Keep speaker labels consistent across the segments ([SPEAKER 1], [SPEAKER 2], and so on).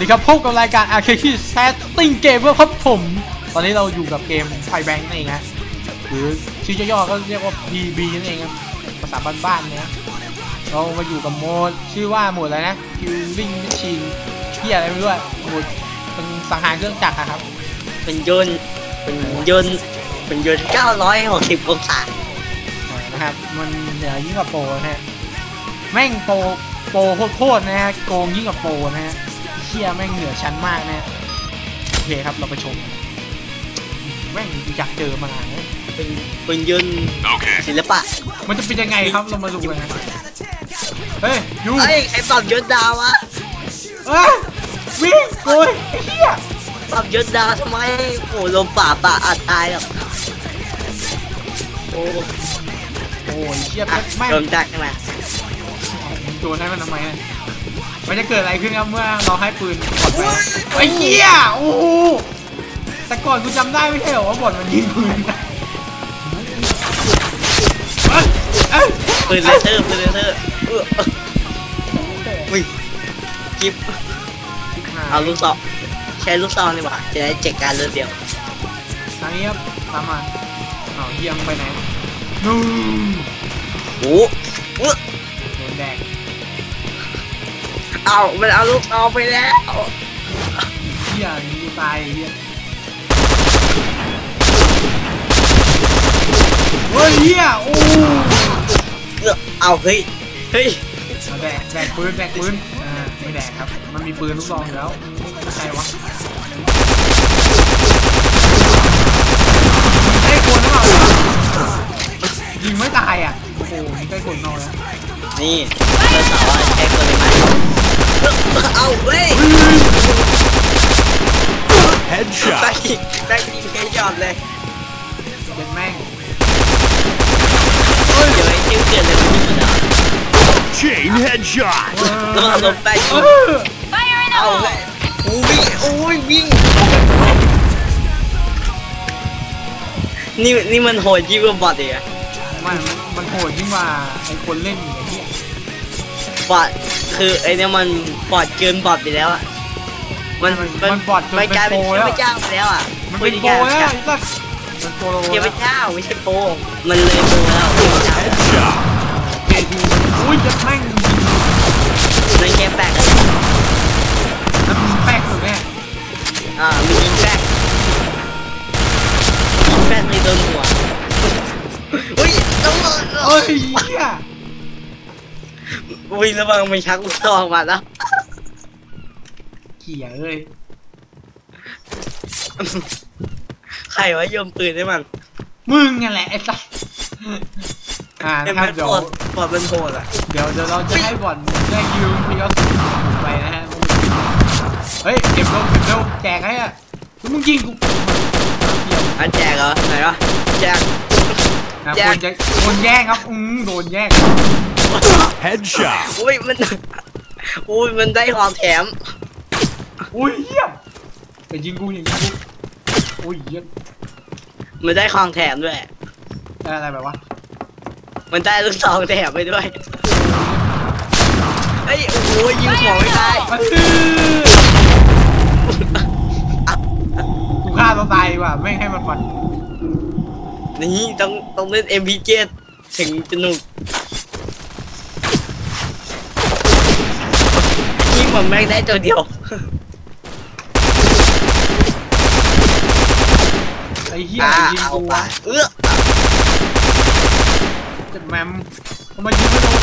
[SPEAKER 1] ดีครับพบกับรายการ a r c a d e s e t t i n g Game ครับผม ตอนนี้เราอยู่กับเกมไฟแบงค์นั่นเองฮะหรือชื่อย่อๆก็เรียกว่า PB นั่นเองครับภาษาบ้านๆเนี่ยนะเรามาอยู่กับโหมด ชื่อว่าโหมดอะไรนะ Killing Machine ที่อะไรไม่รู้อะโหมดเป็นสังหารเครื่องจักรอะครับ
[SPEAKER 2] เป็นยนต์เป็นยนต์เป็นยนต์960องศา
[SPEAKER 1] นะครับมันเหนือยิ่งกว่าโปรนะฮะแม่งโปรโปรโคตรๆนะฮะโกงยิ่งกว่าโปรนะฮะ เชี่ยแม่งเหนือชั้นมากนะฮะโอเคครับเราไปชม แม่งอยากเจอมานานแล้ว
[SPEAKER 2] เป็นเป็นยนต์ศิลปะ
[SPEAKER 1] มันจะเป็นยังไงครับเรามาดูกันนะเฮ้ยยู
[SPEAKER 2] เอ้ยใครปรับยนต์ดาววะ
[SPEAKER 1] เอ้ยวิ่งโอ้ยไอ้เหี้ย
[SPEAKER 2] ปรับยนต์ดาวทำไมโอ้ลมป่าป่าอาจตายหรอกโอ้
[SPEAKER 1] โอ้ยเชี่ย
[SPEAKER 2] อะ
[SPEAKER 1] แม่ง
[SPEAKER 2] โดนจักใช่ไหม
[SPEAKER 1] โดนให้มันทำไมอะ มันจะเกิดอะไรขึ้นครับเมื่อเราให้ปืนบอดไปไอ้เหี้ยโอ้โหแต่ก่อนกูจำได้ไม่ใช่เหรอว่าบอดมันยิงปืนได้เอ้ยเอ้ย
[SPEAKER 2] ปืนเลเซอร์ปืนเลเซอร์เอออุ้ยจิ๊บเอาลูกซองใช้ลูกซองดีกว่าจะได้เจ็กการเลือดเดียว
[SPEAKER 1] ทางนี้ครับตามมาอ้าวเยี่ยมไปไหนนู่น
[SPEAKER 2] โอ้โห
[SPEAKER 1] โดนแดง
[SPEAKER 2] เอามันเอาลูกซองไปแล้ว
[SPEAKER 1] เหี้ยยิงกูตายไอ้เหี้ยเฮ้ยเหี้ยโอ้
[SPEAKER 2] เออเอาเฮ้ยเฮ้ย
[SPEAKER 1] เอาแดกแดกปืนแดกปืนอ่าไม่แดกครับ มันมีปืนลูกซองอยู่แล้วไม่ใช่วะไอ้ยคนหรือเปล่าวะยิงไม่ตายอะโอ้โหมีใกล้คนนอกแล้ว
[SPEAKER 2] นี่เราสาวว่าใช้คนเลยไหมเอาเว้ย
[SPEAKER 3] Headshot.
[SPEAKER 2] ได้ยิงได้ยิงแค่ยอดเลย
[SPEAKER 1] เป็นแม่ง
[SPEAKER 2] เดี๋ยวไอ้ชื่อเกิดเลยมันอยู่นะ
[SPEAKER 3] Chain headshot.
[SPEAKER 2] แล้วมันลงไป
[SPEAKER 1] เออ
[SPEAKER 2] เอาเว้ยโอ้วิ่งโอ้ยวิ่ง นี่นี่มันโหดยิ่งกว่าบอทอีกอะ
[SPEAKER 1] มันมันโหดยิ่งกว่าไอ้คนเล่นอีกไอ้เหี้ย
[SPEAKER 2] บอทคือไอ้เนี่ยมันบอทเกินบอทไปแล้วอะมัน
[SPEAKER 1] มันบอดจน
[SPEAKER 2] มัน
[SPEAKER 1] เป็น
[SPEAKER 2] กลาย
[SPEAKER 1] โป
[SPEAKER 2] เป็น
[SPEAKER 1] ร
[SPEAKER 2] เท
[SPEAKER 1] แล้ว
[SPEAKER 2] พเจ้าไปแล้วอะ
[SPEAKER 1] มันเป็นโปรแล้วไอ้สัสมันโปร
[SPEAKER 2] เท
[SPEAKER 1] แล้ว
[SPEAKER 2] พเจ้าไม่ใช่โปรมันเลยโปรแล้วเทพเจ้า
[SPEAKER 3] Headshot.
[SPEAKER 1] เกทูอุ้ยจะแม่งยิง
[SPEAKER 2] นั่นแค่แปลกอะ
[SPEAKER 1] แล้วมันแป๊กสุดแน่
[SPEAKER 2] อ่ามียิงแปลกยิงแปลกในโดนหัวอุ้ยต้อง
[SPEAKER 1] เอ้ยเหี้ย
[SPEAKER 2] อุ้ยระวังมันชักลูกซองมาแล้ว
[SPEAKER 1] เขี่ยเอ้ย
[SPEAKER 2] ใครวะโยมปืนให้มัน
[SPEAKER 1] มึงนั่นแหละไอ้สัสอ่า
[SPEAKER 2] เอ็
[SPEAKER 1] นะ
[SPEAKER 2] ม
[SPEAKER 1] ครับ
[SPEAKER 2] มัน
[SPEAKER 1] เดี๋ยว
[SPEAKER 2] โหดบอดมันโหดอะ
[SPEAKER 1] เดี๋ยวเดี๋ยวเราจะให้บอลได้คิวพี่ก็ไปนะฮะเฮ้ยเก็บเร็วเก็บเร็วแจกให้อะ แล้วมึงยิงกู
[SPEAKER 2] อันแจกเหรอไหนวะแจก
[SPEAKER 1] นะ
[SPEAKER 2] แจ
[SPEAKER 1] ค
[SPEAKER 2] ก
[SPEAKER 1] นจะโดนแย่งครับอืมโดนแย่ง
[SPEAKER 3] Headshot.
[SPEAKER 2] อุ้ยมันอุ้ยมันได้ของแถม
[SPEAKER 1] อุ้ยเหี้ยแต่ยิงกูยิงกูอุ้ยเหี้ย
[SPEAKER 2] มันได้ของแถมด้วย
[SPEAKER 1] ได้อะไรแบบวะ
[SPEAKER 2] มันได้ลูกซองแถมไปด้วยเฮ้ยโอ้ยยิงหัวไม่ได้
[SPEAKER 1] มาตื้อ กูฆ่าตัวตายดีกว่าไม่งให้มันฟัน
[SPEAKER 2] นี่ต้องต้องเล่น MP7 ถึงจะหนุกยิงมันแม่งได้ตัวเดียว
[SPEAKER 1] ไอ้เหี้ย
[SPEAKER 2] อ่า
[SPEAKER 1] ยิง
[SPEAKER 2] เอา
[SPEAKER 1] กู
[SPEAKER 2] ไป
[SPEAKER 1] วะ
[SPEAKER 2] เออ
[SPEAKER 1] จะแมมทำไมยิงไม่โดน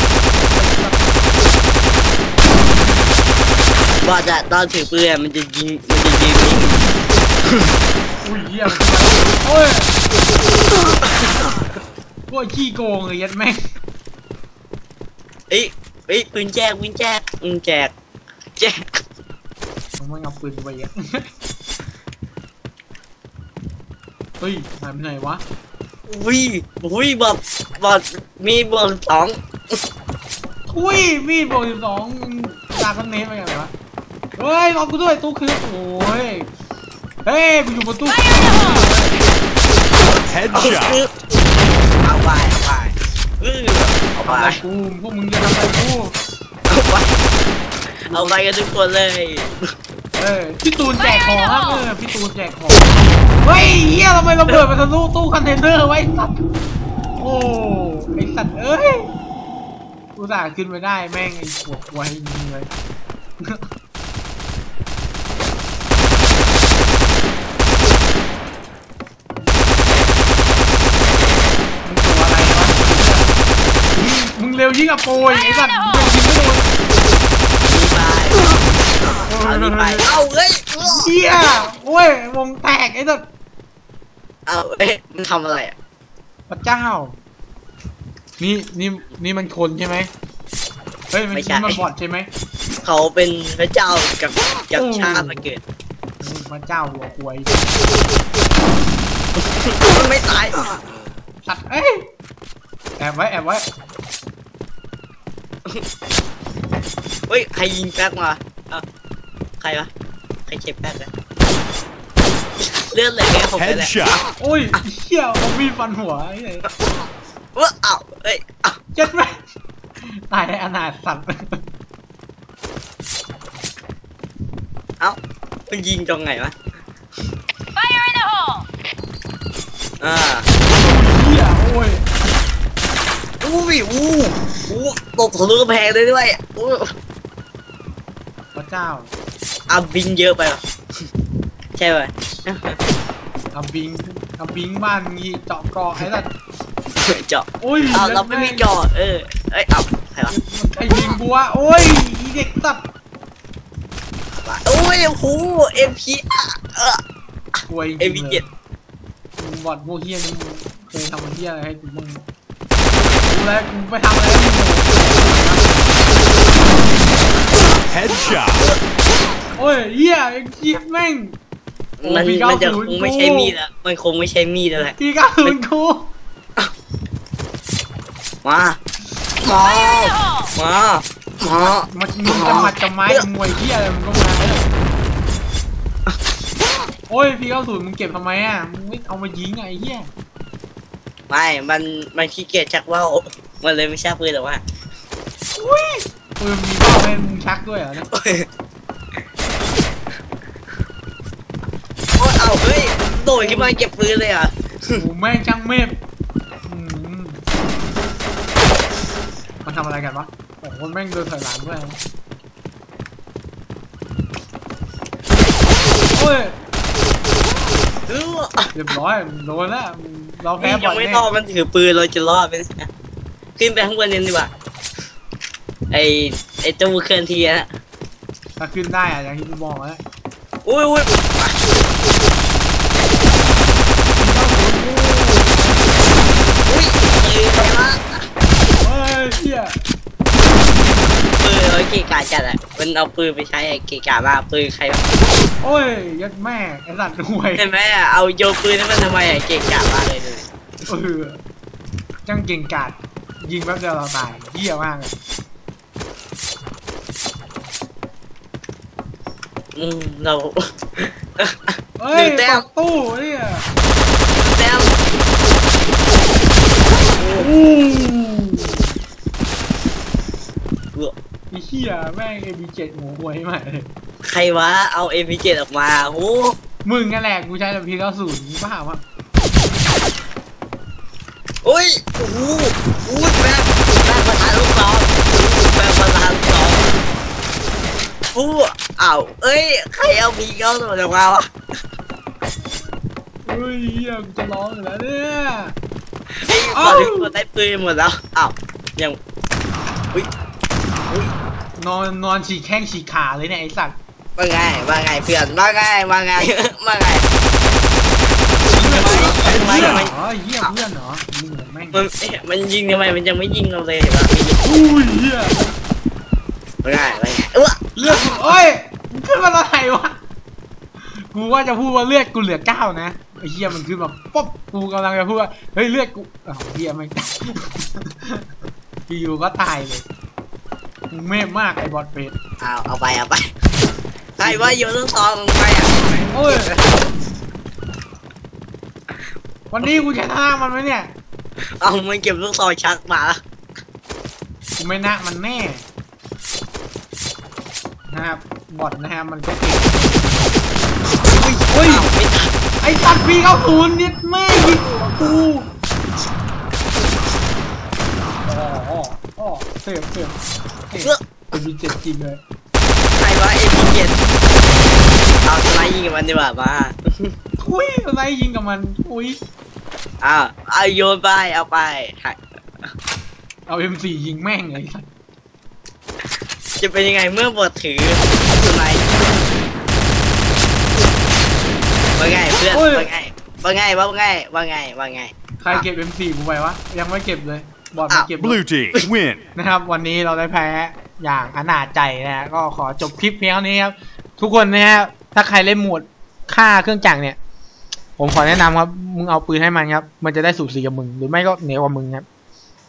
[SPEAKER 2] ว่าจะตอนถือปืนอะมันจะยิงมันจะยิงยิง
[SPEAKER 1] อุ้ยเหี้ยโอ้ยพวกขี้โกงเลยยัดแม่ง
[SPEAKER 2] เอ้ยเอ้ยปืนแจกปืนแจกอืมแจกแจก
[SPEAKER 1] มึงไม่เอาปืนไปเยอะเฮ้ยหายไปไหนวะ
[SPEAKER 2] อุ้ยอุ้ยบอดบอดมีบอดสอง
[SPEAKER 1] ทุยมีดบสิบสองตาคันเมตรไปไงวะเฮ้ยรอกูด้วยตู้คือโอ้ย เฮ้ยกูอยู่บนตู้
[SPEAKER 2] เอา
[SPEAKER 3] Headshot.
[SPEAKER 2] เอาไปเอาไปเออเอาไป
[SPEAKER 1] อะไรกูพวกมึงจะทำอะไรกู
[SPEAKER 2] เอาไปเอาไปกันทุกคนเลย
[SPEAKER 1] เออพี่ตูนแจกของครับเออพี่ตูนแจกของเฮ้ยเฮียทำไมระเบิดมาทะลุตู้คอนเทนเนอร์ไว้สัตว์โอ้ไอสัตว์เอ้ยอุตส่าห์ขึ้นไปได้แม่งไอ้ปวดไวจริงเลยมึงตัวอะไรวะมึงมึงเร็ว ยิ่งกับโปรยไอ้สัตว์มึงยิงไม่โดน
[SPEAKER 2] รีบไปเอารีบไปเอาเฮ้ย
[SPEAKER 1] เชี่ยโอ้ยวงแตกไอ้สัตว์
[SPEAKER 2] เอาเอ้ยมันทำอะไรอะ
[SPEAKER 1] พระเจ้า นี่นี่นี่มันคนใช่ไหมเฮ้ยมันนี่มันบอดใช่ไหม
[SPEAKER 2] เขาเป็นพระเจ้ากับกับชาติมาเกิด
[SPEAKER 1] พระเจ้าหัวควย
[SPEAKER 2] มันไม่ตาย
[SPEAKER 1] สัตว์เอ้ยแอบไว้แอบไว้
[SPEAKER 2] เฮ้ย ใครยิงแป๊กมาเอ้าใครวะ ใครเก็บแป๊กอะเลื่อนเลยแกผมไปแหละ
[SPEAKER 3] Headshot.
[SPEAKER 1] โอ้ยเชี่ยเอามีดฟันหัวไอ้เหี้ย
[SPEAKER 2] ว่าเอ้าเอ้ยเอ้า
[SPEAKER 1] เจ็ดไหมตายในอนาถสัตว์
[SPEAKER 2] เอ้ามันยิงตรงไหนวะ
[SPEAKER 4] Fire in the hole!
[SPEAKER 2] อ่า
[SPEAKER 1] เชี่ยโอ้ย
[SPEAKER 2] อู้วิอู้อู้ตบทะลุกำแพงได้ด้วยอู้
[SPEAKER 1] พระเจ้า
[SPEAKER 2] อาบินเยอะไปเหรอใช่ไหม
[SPEAKER 1] เอาบิงเอาบิงบ้านมีเจาะเกาะไอ้สัตว์
[SPEAKER 2] เจาะ
[SPEAKER 1] โอ้ย
[SPEAKER 2] อ้าวเราไม่มีเจาะเออเอ้ยเอ้าใครวะ
[SPEAKER 1] ใครยิงกูวะโอ้ยอีเด็กสัตว์
[SPEAKER 2] โอ้ยโอ้โหเอ็มพีเออ
[SPEAKER 1] ควยจ
[SPEAKER 2] เอ็
[SPEAKER 1] ริ
[SPEAKER 2] ม
[SPEAKER 1] ง
[SPEAKER 2] พี
[SPEAKER 1] ๆเล
[SPEAKER 2] เจ็
[SPEAKER 1] ย
[SPEAKER 2] ด
[SPEAKER 1] มึงบอดพวกเฮียนี่มึงเคยทำเฮียอะไรให้กูบ้าง กูแล้วกูไปทำอะไรให้มึง
[SPEAKER 3] Headshot.
[SPEAKER 1] โอ้ยเฮียไอ้เจี๊ยบแม่ง
[SPEAKER 2] มัน
[SPEAKER 1] โอ้
[SPEAKER 2] มันจะ
[SPEAKER 1] P90
[SPEAKER 2] คงไม่ใช่มีดอะมันคงไม่ใช่มีดแล้วแหละ
[SPEAKER 1] ทีเก้าศูนย์กู
[SPEAKER 2] มา มา
[SPEAKER 4] Fire in the hole!
[SPEAKER 2] มา มา
[SPEAKER 1] มันมึงจะหมัดจะไม้จะมวยเฮียอะไรมึงก็มาเลยโอ้ยพีเก้าศูนย์มึงเก็บทำไมอะมึงไม่เอามายิงอะไอ้เฮีย
[SPEAKER 2] ไม่มันมันขี้เกียจชักว่าวมันเลยไม่ชักปืนหรอกว่า
[SPEAKER 1] อุ้ยปืนมีบ้าให้มึงชักด้วยเหรอเนี่ย
[SPEAKER 2] โอ้ยโอ้ยเอาเฮ้ยโดดขึ้นมาเก็บปืนเลยเหรอะ
[SPEAKER 1] โอ้แม่งช่างเมฟอืมมันทำอะไรกันวะโอ้โหแม่งเดินถอยหลังด้วยโอ้ย
[SPEAKER 2] เออ
[SPEAKER 1] เรียบร้อยมึงโดนแล้วมึง เราแพ้
[SPEAKER 2] นี่
[SPEAKER 1] บ่
[SPEAKER 2] ยั
[SPEAKER 1] องย
[SPEAKER 2] ไม่
[SPEAKER 1] แน่
[SPEAKER 2] รอดมันถือปืนเราจะรอดไหมเนี่ยขึ้นไปข้างบนนี่ดีกว่า ไอไอตู้เคลื่อนที่นะ
[SPEAKER 1] ถ้าขึ้นได้อะอย่างที่กูบอกแล้ว
[SPEAKER 2] อุ้ยอุ้ยอุ้ยปืนอะไรวะ
[SPEAKER 1] เฮ้ยเฮีย
[SPEAKER 2] ปืนไว้เกะกะจัดอะ มันเอาปืนไปใช้ไอ้เกะกะมากปืนใครวะ
[SPEAKER 1] โอ้ยยัดแม่ไอ้สัตว์ห่วย
[SPEAKER 2] เห็นไหมอะเอาโยนปืนให้มันทำไมอะเกะกะมากเลยดูดิ
[SPEAKER 1] เออจังเก่งกาดยิงแป๊บเดียวเราตายเฮียมากเลย
[SPEAKER 2] อืมเรา
[SPEAKER 1] เฮ้
[SPEAKER 2] ห
[SPEAKER 1] ย
[SPEAKER 2] นึ่งแต้ม
[SPEAKER 1] ปักตู้เนี่ย
[SPEAKER 2] แต้ม
[SPEAKER 1] อู้
[SPEAKER 2] เบื่อ
[SPEAKER 1] ไอ้เฮียแม่งเอบีเจ็ดหัวหวยมากเลย
[SPEAKER 2] ใครวะเอา MP7 ออกมาโอ้
[SPEAKER 1] มึงนั่นแหละกูใช้แต่พีเก้าศูนย์บ้าวะ
[SPEAKER 2] โอ้ยโอ้โหโอ้ยแม่แม่ประธานลูกน้องแม่ประธานลูกน้องโอ้อ้าวเอ้ยใครเอาบีเข้าตัวออกมาวะ
[SPEAKER 1] เฮ้ยเฮียกูจะร้องอยู่แล้วเนี่ย
[SPEAKER 2] ไอ้
[SPEAKER 1] เอ้า
[SPEAKER 2] ตอนนี้ตัวได้ปืนหมดแล้วอ้าวยังอุ้ยอุ้ย
[SPEAKER 1] นอนนอนฉีกแข้งฉีกขาเลยเนี่ยไอ้สัตว์
[SPEAKER 2] ว่าไงว่าไงเพื่อนว่าไงว่าไงว่าไงทำไมทำไม
[SPEAKER 1] อ๋อเฮียเพื่อนเหรอมึงเหมือนแม่ง
[SPEAKER 2] มันเอ๊ะมันยิงทำไมมันยังไม่ยิงเราเลยเห็นปะไม่ยิง
[SPEAKER 1] อุ้ยเฮีย
[SPEAKER 2] ว่าไงว่าไงเออ
[SPEAKER 1] เลือดกูเอ้ยมึงขึ้นมาตอนไหนวะกูว่าจะพูดว่าเลือดกูเหลือเก้านะไอ้เฮียมันขึ้นมาป๊บกูกำลังจะพูดว่าเฮ้ยเลือดกูอ้าวเฮียไม่งอยู่ๆก็ตายเลยมึง เมฆมากไอ้บอดเฟส
[SPEAKER 2] เอาเอาไปเอาไปใครว่าโยนลูกซองลงไปอะ
[SPEAKER 1] โอ้ยวันนี้กูชนะมันไหมเนี่ย
[SPEAKER 2] เอามันเก็บลูกซองชักมาแล้ว
[SPEAKER 1] กูไม่นะมันแน่นะครับบอดนะฮะมันก็เก่งฮ้ย
[SPEAKER 2] ไม่ตัด
[SPEAKER 1] ไอ้ตัดปีเข้าศูนย์นิดแม่ยิงกูอ๋ออ๋ออ๋อ เสียบเสียบเสีย
[SPEAKER 2] เพื่อบ
[SPEAKER 1] เป็นมีเจ็ดจริงเลย
[SPEAKER 2] ใครวะเอ็มพีเจ็ดเอาสไลด์ยิงกับมันดีกว่ามา
[SPEAKER 1] ทุยอะไรยิงกับมันทุย
[SPEAKER 2] อ้าวเอาโยนไปเอาไปหัก
[SPEAKER 1] เอา M4 ยิงแม่งเลยสัตว์
[SPEAKER 2] จะเป็นยังไงเมื่อบทถือสไลด์ว่าไงเพื่อนว่าไงว่าไงว่าไงว่าไงว่าไง
[SPEAKER 1] ใครเก็บ M4 กูไปวะยังไม่เก็บเลย บอดมา
[SPEAKER 2] อ้าว
[SPEAKER 1] เก็บ
[SPEAKER 3] Blue team win.
[SPEAKER 1] นะครับ วันนี้เราได้แพ้อย่างอนาจใจนะฮะก็ขอจบคลิปเพียงเท่านี้ครับ ทุกคนนะฮะถ้าใครเล่นโหมดฆ่าเครื่องจักรเนี่ย ผมขอแนะนำครับ มึงเอาปืนให้มันครับ มันจะได้สูสีกับมึง หรือไม่ก็เหนือกว่ามึงครับ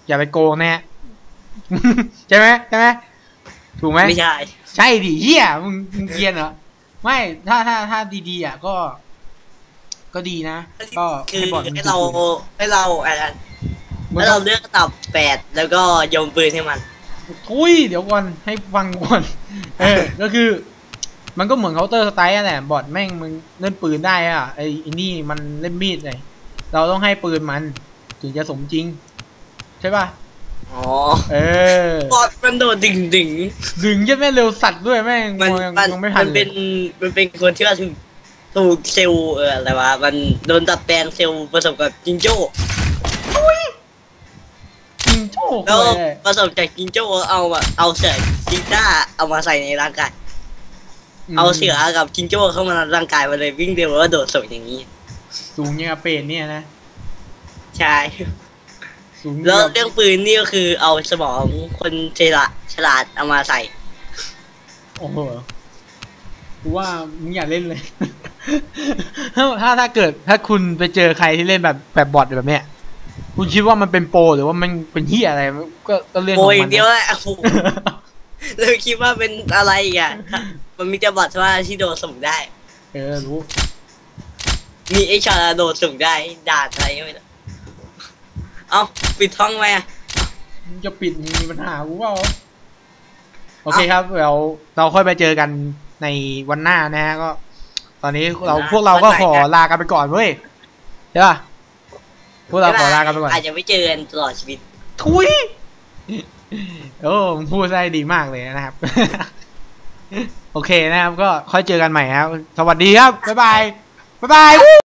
[SPEAKER 1] อย่าไปโกงนะฮะใช่ไหมใช่ไหมถูกไหม
[SPEAKER 2] ไม่ใช่
[SPEAKER 1] ใช่ดิเฮียมึงมึงเกรียนเหรอไม่ถ้าถ้าถ้าดีๆอะก็ ก็ดีนะ ก็
[SPEAKER 2] คือ
[SPEAKER 1] ให้บอดมึง
[SPEAKER 2] ให้เราให้เราอะไร
[SPEAKER 1] มึง
[SPEAKER 2] ให้
[SPEAKER 1] ต้
[SPEAKER 2] เรา
[SPEAKER 1] อง
[SPEAKER 2] เลือกตับแปดแล้วก็โยนปืนให้มัน
[SPEAKER 1] ทุยเดี๋ยวก่อนให้ฟังก่อนเออก็คือ มันก็เหมือนเคาน์เตอร์สไตล์แหละบอดแม่งมึงเล่นปืนได้อะไอ้ไอ้นี่มันเล่นมีดเลยเราต้องให้ปืนมัน ถึงจะสมจริง ใช่ป่ะ
[SPEAKER 2] อ๋อ
[SPEAKER 1] เออ
[SPEAKER 2] บอดมันโดดดึงดึง
[SPEAKER 1] ดึงยัดแม่งเร็วสัตว์ด้วยแม่ง
[SPEAKER 2] มัน
[SPEAKER 1] ยัง
[SPEAKER 2] มัน
[SPEAKER 1] ยังไม่ทั
[SPEAKER 2] มันน
[SPEAKER 1] เล
[SPEAKER 2] เป็
[SPEAKER 1] ย
[SPEAKER 2] นมันเป็นคนที่ว่าถูกถูกเซลล์เอออะไรวะมันโดนตัดแปลงเซลล์ผสมกับจิงโจ้
[SPEAKER 1] จริงโชค
[SPEAKER 2] แล้ว
[SPEAKER 1] เลย
[SPEAKER 2] ผสมจากจิงโจ้เอามาเอาเสือจิงจ้าเอามาใส่ในร่างกาย เอาเสือกับจิงโจ้เข้ามาในร่างกายมาเลยวิ่งเร็วแล้วก็โดดส่งอย่างนี้
[SPEAKER 1] สูงยังกับเป็ดเนี่ยนะ
[SPEAKER 2] ใช่
[SPEAKER 1] สูง
[SPEAKER 2] แล้ว
[SPEAKER 1] ยังกับ
[SPEAKER 2] เรื่องปืนนี่ก็คือเอาสมองคนฉลาดฉลาดเอามาใส่
[SPEAKER 1] โอ้โหกูว่ามึงอย่าเล่นเลยถ้าถ้าถ้าเกิดถ้าคุณไปเจอใครที่เล่นแบบแบบบอทแบบเนี้ย คุณคิดว่ามันเป็นโปรหรือว่ามันเป็นเฮียอะไรก็ก็เรื่องข
[SPEAKER 2] โอ้
[SPEAKER 1] อง
[SPEAKER 2] ย
[SPEAKER 1] มัน
[SPEAKER 2] เดียว
[SPEAKER 1] นะ
[SPEAKER 2] แหละโอ้โหเลยคิดว่าเป็นอะไรอีกอะ มันมีแต่บอทว่าที่โดดส่งได้
[SPEAKER 1] เออรู้
[SPEAKER 2] มีไอชาโดดส่งได้ด่าอะไรไม่รู้เอาปิดท้องไหมอะ
[SPEAKER 1] มึงจะปิดมึงมีปัญหากูเปล่าโอเคครับเดี๋ยวเราค่อยไปเจอกันในวันหน้านะฮะก็ ตอนนี้เราพวกเราก็ขอลากันไปก่อนเว้ยใช่ป่ะ พวกเราขอลากันไปก่อน
[SPEAKER 2] อาจจะไม่เจอกันตลอดชีวิต
[SPEAKER 1] ทุยโอ้มึงพูดได้ดีมากเลยนะครับ โอเคนะครับ ก็ค่อยเจอกันใหม่ครับ สวัสดีครับ บ๊ายบาย บ๊ายบายวู้